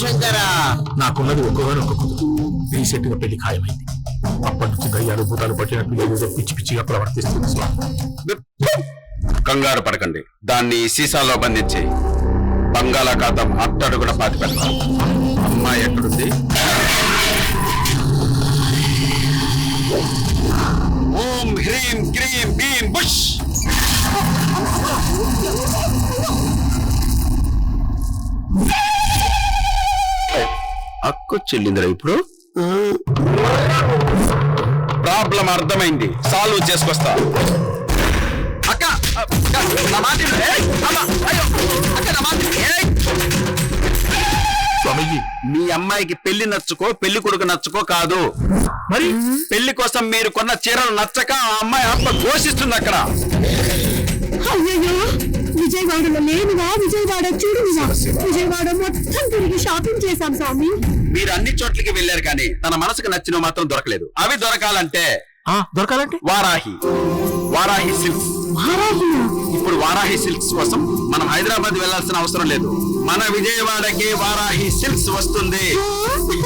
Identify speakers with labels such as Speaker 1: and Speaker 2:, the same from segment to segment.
Speaker 1: శంకరా
Speaker 2: నాకున్నది ఒక్కగానే ఒక్క కూతురు రీసెంట్గా పెళ్ళి ఖాయమైంది. అప్పటి నుంచి దయ్యాలు భూతాలు పట్టినట్టు ఏదో పిచ్చి పిచ్చిగా ప్రవర్తిస్తుంది
Speaker 3: కంగారు పడకండి. దాన్ని సీసాలో బంధించి బంగాళాఖాతం అట్టడుగున పాతి పెడతాం. అమ్మాయి ఎక్కడుంది? ఓం హ్రీం క్రీం భీం బుష్! అక్కు చెల్లిందిరా ఇప్పుడు. ప్రాబ్లం అర్థమైంది. సాల్వ్ చేసుకొస్తా. అక్క అక్క, నా మాట విను. ఏయ్, అమ్మ, అయ్యో, అక్క, నా మాట విను. ఏయ్.
Speaker 2: స్వామీజీ.
Speaker 3: మీ అమ్మాయికి పెళ్ళి నచ్చుకో పెళ్ళి కొడుకు నచ్చుకో కాదు.
Speaker 2: మరి?
Speaker 3: పెళ్ళి కోసం మీరు కొన్న చీరలు నచ్చక ఆ అమ్మాయి ఆత్మ ఘోషిస్తుంది అక్కడ.
Speaker 4: అయ్యయ్యో విజయవాడలో లేనుగా విజయవాడ చూడుగా విజయవాడ మొత్తం తిరిగి షాపింగ్ చేశాం స్వామి.
Speaker 3: మీరు అన్ని చోట్లకి వెళ్ళారు కానీ తన మనసుకు నచ్చిన మాత్రం దొరకలేదు. అవి దొరకాలంటే
Speaker 2: ఆ, దొరకాలంటే?
Speaker 3: వారాహి. వారాహి సిల్క్స్.
Speaker 4: మహారాహినా
Speaker 3: ఇప్పుడు వారాహి సిల్క్స్ కోసం మనం హైదరాబాద్ వెళ్ళాల్సిన అవసరం లేదు. మన విజయవాడకి వారాహి సిల్క్స్ వస్తుంది.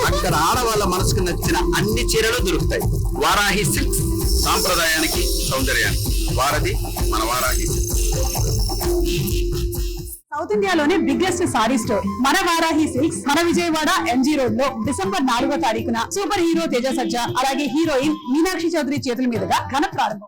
Speaker 3: అక్కడ ఆడవాళ్ళ మనసుకు నచ్చిన అన్ని చీరలు దొరుకుతాయి. వారాహి సిల్క్స్ సాంప్రదాయానికి సౌందర్యానికి. వారది మన వారాహి సిల్క్స్.
Speaker 5: సౌత్ ఇండియాలోనే బిగ్గెస్ట్ సారీ స్టోర్ మన వారాహి సిల్క్స్ మన విజయవాడ ఎంజీ రోడ్లో డిసెంబర్ నాలుగో తారీఖున సూపర్ హీరో తేజ సజ్జ అలాగే హీరోయిన్ మీనాక్షి చౌదరి చేతుల మీదుగా ఘన ప్రారంభం.